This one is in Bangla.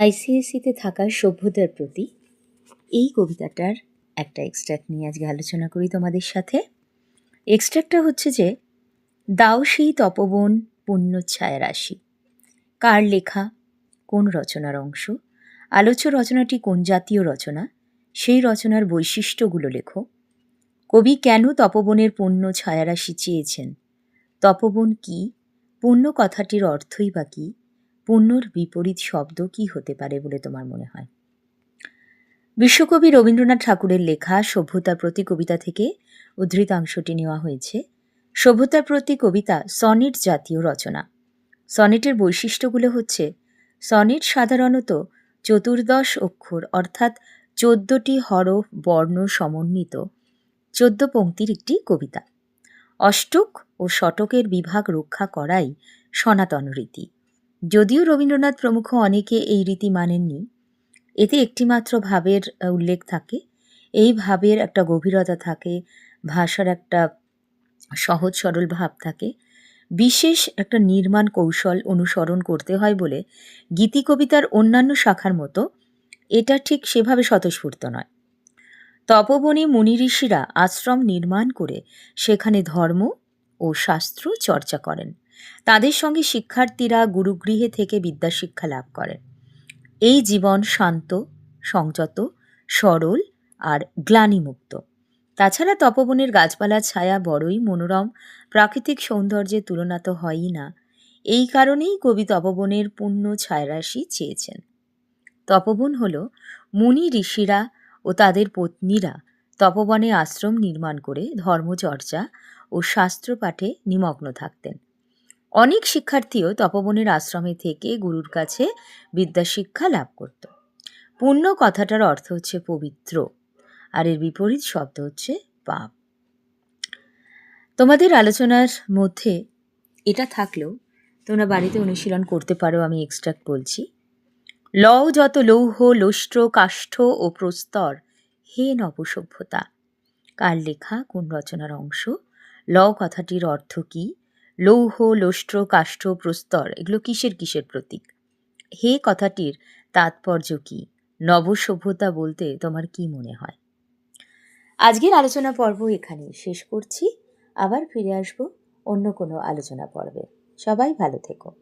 আইসিএসসিতে থাকা সভ্যতার প্রতি এই কবিতাটার একটা এক্সট্র্যাক্ট নিয়ে আজকে আলোচনা করি তোমাদের সাথে। এক্সট্র্যাক্টটা হচ্ছে যে, দাও সেই তপবন পুণ্য ছায়া রাশি। কার লেখা? কোন রচনার অংশ? আলোচ্য রচনাটি কোন জাতীয় রচনা? সেই রচনার বৈশিষ্ট্যগুলো লেখো। কবি কেন তপবনের পুণ্য ছায়ারাশি চেয়েছেন? তপবন কি? পুণ্য কথাটির অর্থই বা কী? পুণ্যর বিপরীত শব্দ কি হতে পারে বলে তোমার মনে হয়? বিশ্বকবি রবীন্দ্রনাথ ঠাকুরের লেখা সভ্যতার প্রতি কবিতা থেকে উদ্ধৃতাংশটি নেওয়া হয়েছে। সভ্যতার প্রতি কবিতা সনেট জাতীয় রচনা। সনেটের বৈশিষ্ট্যগুলো হচ্ছে, সনেট সাধারণত চতুর্দশ অক্ষর অর্থাৎ চোদ্দটি হরফ বর্ণ সমন্বিত, চোদ্দ পঙ্ক্তির একটি কবিতা। অষ্টক ও শতকের বিভাগ রক্ষা করাই সনাতন রীতি। যদিও রবীন্দ্রনাথ প্রমুখ অনেকে এই রীতি মানেননি, এতে একটিমাত্র ভাবের উল্লেখ থাকে। এই ভাবের একটা গভীরতা থাকে, ভাষার একটা সহজ সরল ভাব থাকে। বিশেষ একটা নির্মাণ কৌশল অনুসরণ করতে হয় বলে গীতি কবিতার অন্যান্য শাখার মতো এটা ঠিক সেভাবে স্বতঃস্ফূর্ত নয়। তপবনী মুনি ঋষিরা আশ্রম নির্মাণ করে সেখানে ধর্ম ও শাস্ত্র চর্চা করেন। তাদের সঙ্গে শিক্ষার্থীরা গুরুগৃহে থেকে বিদ্যাশিক্ষা লাভ করেন এই জীবন শান্ত, সংযত, সরল আর গ্লানিমুক্ত। তাছাড়া তপবনের গাছপালার ছায়া বড়ই মনোরম, প্রাকৃতিক সৌন্দর্যের তুলনা তো হয়ই না। এই কারণেই কবি তপবনের পূর্ণ ছায়ারাশি চেয়েছেন। তপবন হল মুনি ঋষিরা ও তাদের পত্নীরা তপবনে আশ্রম নির্মাণ করে ধর্মচর্চা ও শাস্ত্রপাঠে নিমগ্ন থাকতেন। অনেক শিক্ষার্থীও তপবনের আশ্রমে থেকে গুরুর কাছে বিদ্যাশিক্ষা লাভ করত। পুণ্য কথাটার অর্থ হচ্ছে পবিত্র, আর এর বিপরীত শব্দ হচ্ছে পাপ। তোমাদের আলোচনার মধ্যে এটা থাকলেও তোমরা বাড়িতে অনুশীলন করতে পারো, আমি এক্সট্রাক্ট বলছি। লও যত লৌহ, লোষ্ট্র, কাষ্ঠ ও প্রস্তর, হে নবসভ্যতা। কার লেখা, কোন রচনার অংশ? ল কথাটির অর্থ কী? লৌহ, লোষ্ট্র, কাষ্ঠ, প্রস্তর, এগুলো কিসের কিসের প্রতীক? হে কথাটির তাৎপর্য কি? নবসভ্যতা বলতে তোমার কি মনে হয়? আজকের আলোচনা পর্ব এখানে শেষ করছি। আবার ফিরে আসব অন্য কোনো আলোচনা পর্বে। সবাই ভালো থেকো।